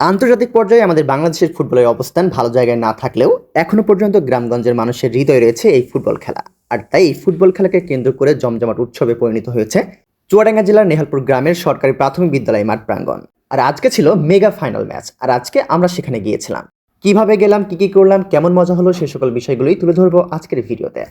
আন্তর্জাতিক পর্যায়ে আমাদের বাংলাদেশের ফুটবলের অবস্থান ভালো জায়গায় না থাকলেও এখনও পর্যন্ত গ্রামগঞ্জের মানুষের হৃদয়ে রয়েছে এই ফুটবল খেলা। আর তাই এই ফুটবল খেলাকে কেন্দ্র করে জমজমাট উৎসবে পরিণত হয়েছে চুয়াডাঙ্গা জেলার নেহালপুর গ্রামের সরকারি প্রাথমিক বিদ্যালয় মাঠ প্রাঙ্গণ। আর আজকে ছিল মেগা ফাইনাল ম্যাচ। আর আজকে আমরা সেখানে গিয়েছিলাম। কীভাবে গেলাম, কি কি করলাম, কেমন মজা হলো, সে সকল বিষয়গুলোই তুলে ধরবো আজকের ভিডিওতে।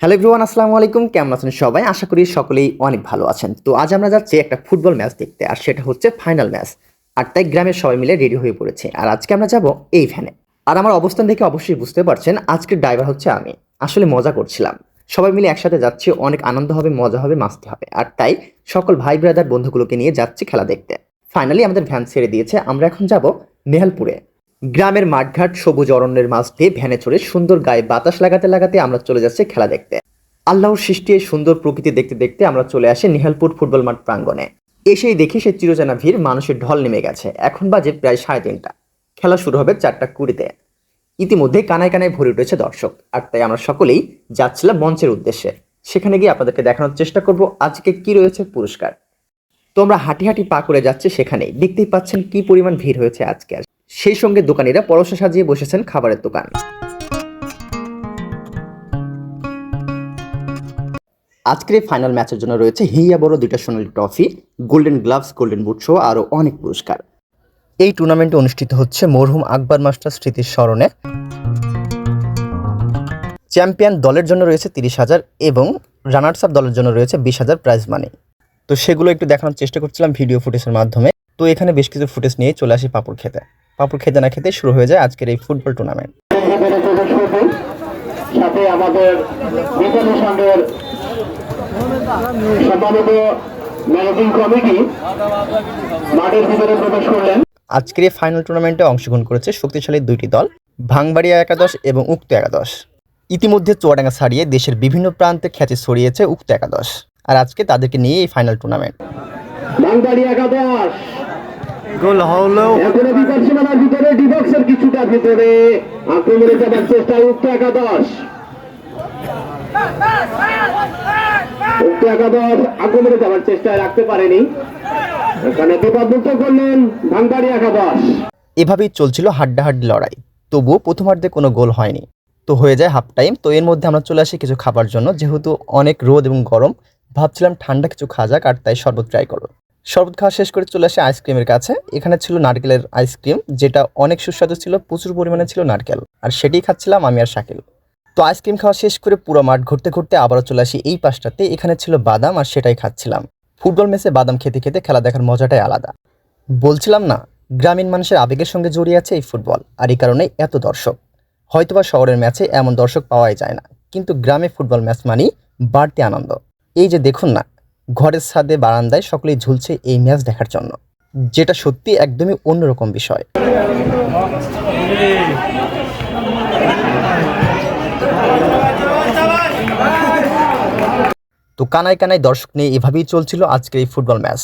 হ্যালো এভরিওয়ান, আসসালামু আলাইকুম। কেমন আছেন সবাই? আশা করি সকলেই অনেক ভালো আছেন। তো আজ আমরা যাচ্ছি একটা ফুটবল ম্যাচ দেখতে, আর সেটা হচ্ছে ফাইনাল ম্যাচ। আর তাই গ্রামের সবাই মিলে রেডি হয়ে পড়েছে। আর আজকে আমরা যাব এই ভ্যানে। আর আমার অবস্থান দেখে অবশ্যই বুঝতে পারছেন, আজকের ড্রাইভার হচ্ছে আমি। আসলে মজা করছিলাম। সবাই মিলে একসাথে যাচ্ছি, অনেক আনন্দ হবে, মজা হবে, মাস্তি হবে। আর তাই সকল ভাই ব্রাদার বন্ধুগুলোকে নিয়ে যাচ্ছি খেলা দেখতে। ফাইনালি আমাদের ভ্যান ছেড়ে দিয়েছে, আমরা এখন যাব নেহালপুরে। গ্রামের মাঠঘাট সবুজ অরণ্যের মাঝ দিয়ে ভ্যানে চড়ে সুন্দর গায়ে বাতাস লাগাতে লাগাতে আমরা চলে যাচ্ছি খেলা দেখতে। আল্লাহর সৃষ্টি এই সুন্দর প্রকৃতি দেখতে দেখতে আমরা চলে আসি নিহালপুর ফুটবল মাঠ প্রাঙ্গণে। এসেই দেখি সে চিরচেনা ভিড়, মানুষের ঢল নেমে গেছে। এখন বাজে প্রায় সাড়ে তিনটা। খেলা শুরু হবে চারটা কুড়িতে। ইতিমধ্যে কানায় কানায় ভরে উঠেছে দর্শক। আর তাই আমরা সকলেই যাচ্ছিলাম মঞ্চের উদ্দেশ্যে। সেখানে গিয়ে আপনাদেরকে দেখানোর চেষ্টা করব আজকে কি রয়েছে পুরস্কার। তো আমরা হাঁটি হাঁটি পা করে যাচ্ছে সেখানে। দেখতেই পাচ্ছেন কি পরিমাণ ভিড় হয়েছে আজকে। সেই সঙ্গে দোকানিরা পরশা সাজিয়ে বসেছেন খাবারের দোকান। আজকের এই ফাইনাল ম্যাচের জন্য রয়েছে হিয়া বড় দুইটা সোনালি trophy golden gloves golden boot সহ আরও অনেক পুরস্কার। এই টুর্নামেন্টে অনুষ্ঠিত হচ্ছে মরহুম আকবর মাস্টার স্মৃতির স্মরণে। চ্যাম্পিয়ন দলের জন্য রয়েছে তিরিশ হাজার এবং রানার্স আপ দলের জন্য রয়েছে বিশ হাজার প্রাইজ মানি তো সেগুলো একটু দেখানোর চেষ্টা করছিলাম ভিডিও ফুটেজের মাধ্যমে। তো এখানে বেশ কিছু ফুটেজ নিয়ে চলে আসি পাপড় খেতে। পাপড় খেতে না খেতে শুরু হয়ে যায় আজকের এই ফুটবল টুর্নামেন্ট সাথে আমাদের সংঘের সম্মানিত ম্যানেজিং কমিটি মাঠের ভিতরে প্রবেশ করলেন। আজকের এই ফাইনাল টুর্নামেন্টে অংশগ্রহণ করেছে শক্তিশালী দুইটি দল ভাঙবাড়িয়া একাদশ এবং উক্ত একাদশ। ইতিমধ্যে চুয়াডাঙ্গা ছাড়িয়ে দেশের বিভিন্ন প্রান্তে খ্যাতি ছড়িয়েছে উক্ত একাদশ। আর আজকে তাদেরকে নিয়ে এই ফাইনাল টুর্নামেন্ট গোল হলো এখনও বিপদ সীমানার ভিতরে ডিবক্সের কিছুটা ভিতরে। আক্রমণে যাবার চেষ্টায় উক্ত একাদশ। উক্ত একাদশ আক্রমণে যাবার চেষ্টায় রাখতে পারেনি। এখানে বিপদমুক্ত করলেন ভাঙবাড়ি একাদশ। এভাবেই চলছিল হাড্ডাহাড্ডি লড়াই। তবুও প্রথমার্ধে কোনো গোল হয়নি। তো হয়ে যায় হাফ টাইম তো এর মধ্যে আমরা চলে আসি কিছু খাবার জন্য। যেহেতু অনেক রোদ এবং গরম ভাবছিলাম ঠান্ডা কিছু খাওয়া যাক, আর তাই শরবত ট্রাই করব। শরবত খাওয়া শেষ করে চলে আসি আইসক্রিমের কাছে। এখানে ছিল নারকেলের আইসক্রিম যেটা অনেক সুস্বাদু ছিল, প্রচুর পরিমাণে ছিল নারকেল। আর সেটাই খাচ্ছিলাম আমি আর শাকিল। তো আইসক্রিম খাওয়া শেষ করে পুরো মাঠ ঘুরতে ঘুরতে আবারও চলে আসি এই পাশটাতে। এখানে ছিল বাদাম আর সেটাই খাচ্ছিলাম। ফুটবল ম্যাচে বাদাম খেতে খেতে খেলা দেখার মজাটাই আলাদা। বলছিলাম না, গ্রামীণ মানুষের আবেগের সঙ্গে জড়িয়ে আছে এই ফুটবল, আর এই কারণে এত দর্শক। হয়তোবা শহরের ম্যাচে এমন দর্শক পাওয়াই যায় না, কিন্তু গ্রামে ফুটবল ম্যাচ মানেই বাড়তি আনন্দ। এই যে দেখুন না, ঘরের ছাদে বারান্দায় সকলেই ঝুলছে এই ম্যাচ দেখার জন্য। যেটা সত্যি একদমই অন্যরকম বিষয়। তো কানায় কানায় দর্শক নিয়ে এভাবেই চলছিল আজকের এই ফুটবল ম্যাচ।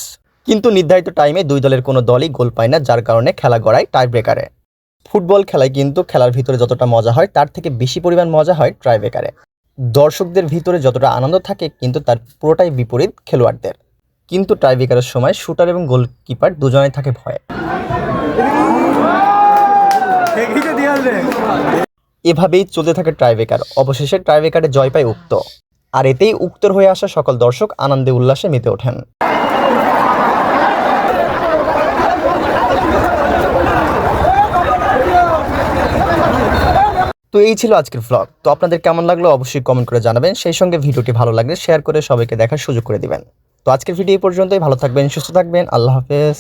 কিন্তু নির্ধারিত টাইমে দুই দলের কোনো দলই গোল পায় না, যার কারণে খেলা গড়ায় টাই ব্রেকারে ফুটবল খেলায় কিন্তু খেলার ভিতরে যতটা মজা হয়, তার থেকে বেশি পরিমাণ মজা হয় ট্রাই ব্রেকারে দর্শকদের ভিতরে যতটা আনন্দ থাকে, কিন্তু তার পুরোটাই বিপরীত খেলোয়াড়দের। কিন্তু টাইব্রেকারের সময় শুটার এবং গোলকিপার দুজনেই থাকে ভয়ে। এভাবেই চলতে থাকে ট্রাইবেকার অবশেষে ট্রাইবেকারে জয় পায় উক্ত। আর এতেই উক্তর হয়ে আসা সকল দর্শক আনন্দে উল্লাসে মেতে ওঠেন। তো এই ছিল আজকের ব্লগ তো আপনাদের কেমন লাগল অবশ্যই কমেন্ট করে জানাবেন। সেই সঙ্গে ভিডিওটি ভালো লাগলে শেয়ার করে সবাইকে দেখার সুযোগ করে দিবেন। তো আজকের ভিডিও এই পর্যন্তই। ভালো থাকবেন, সুস্থ থাকবেন। আল্লাহ হাফেজ।